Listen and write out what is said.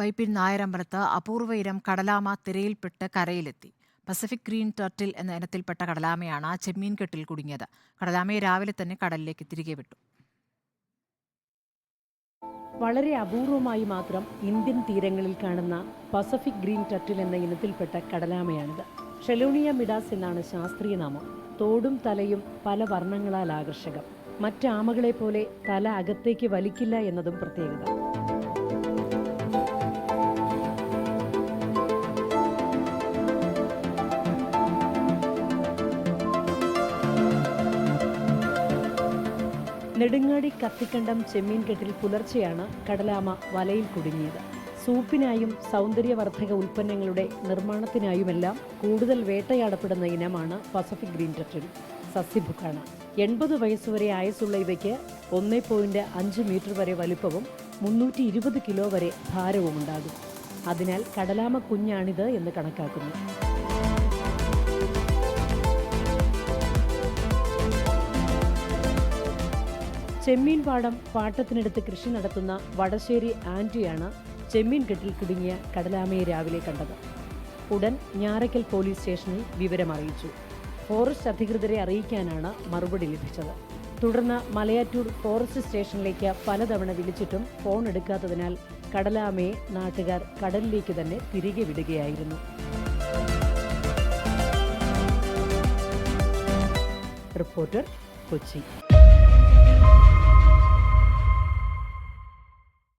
വൈപ്പിൻ നായരമ്പലത്ത് അപൂർവ ഇനം കടലാമ തിരയിൽപ്പെട്ട് കരയിലെത്തി. പസഫിക് ഗ്രീൻ ടർട്ടിൽ എന്ന ഇനത്തിൽപ്പെട്ട കടലാമയാണ് ചെമ്മീൻ കെട്ടിൽ കുടുങ്ങിയത്. കടലാമയെ രാവിലെ തന്നെ കടലിലേക്ക് തിരികെ വിട്ടു. വളരെ അപൂർവമായി മാത്രം ഇന്ത്യൻ തീരങ്ങളിൽ കാണുന്ന പസഫിക് ഗ്രീൻ ടർട്ടിൽ എന്ന ഇനത്തിൽപ്പെട്ട കടലാമയാണിത്. ഷെലോണിയ മിഡാസ് എന്നാണ് ശാസ്ത്രീയ നാമം. തോടും തലയും പല വർണങ്ങളാൽ ആകർഷകം. മറ്റാമകളെ പോലെ തല അകത്തേക്ക് വലിക്കില്ല എന്നതും പ്രത്യേകത. നെടുങ്ങാടി കത്തിക്കണ്ടം ചെമ്മീൻ കെട്ടിൽ പുലർച്ചെയാണ് കടലാമ വലയിൽ കുടുങ്ങിയത്. സൂപ്പിനായും സൗന്ദര്യവർദ്ധക ഉൽപ്പന്നങ്ങളുടെ നിർമ്മാണത്തിനായുമെല്ലാം കൂടുതൽ വേട്ടയാടപ്പെടുന്ന ഇനമാണ് പസഫിക് ഗ്രീൻ ടർട്ടിൽ സസ്യഭുക്കാണ് എൺപത് വയസ്സുവരെ ആയുസ്സുള്ള ഇവയ്ക്ക് ഒന്നേ പോയിന്റ് അഞ്ച് മീറ്റർ വരെ വലുപ്പവും മുന്നൂറ്റി ഇരുപത് കിലോ വരെ ഭാരവും ഉണ്ടാകും അതിനാൽ കടലാമ കുഞ്ഞാണിത് എന്ന് കണക്കാക്കുന്നു. ചെമ്മീൻ പാടം പാട്ടത്തിനടുത്ത് കൃഷി നടത്തുന്ന വടശ്ശേരി ആന്റിയാണ് ചെമ്മീൻ കെട്ടിൽ കുടുങ്ങിയ കടലാമയെ രാവിലെ കണ്ടത്. ഉടൻ ഞാറയ്ക്കൽ പോലീസ് സ്റ്റേഷനിൽ വിവരമറിയിച്ചു. ഫോറസ്റ്റ് അധികൃതരെ അറിയിക്കാനാണ് മറുപടി ലഭിച്ചത്. തുടർന്ന് മലയാറ്റൂർ ഫോറസ്റ്റ് സ്റ്റേഷനിലേക്ക് പലതവണ വിളിച്ചിട്ടും ഫോൺ എടുക്കാത്തതിനാൽ കടലാമയെ നാട്ടുകാർ കടലിലേക്ക് തന്നെ തിരികെ വിടുകയായിരുന്നു. റിപ്പോർട്ടർ കൊച്ചി.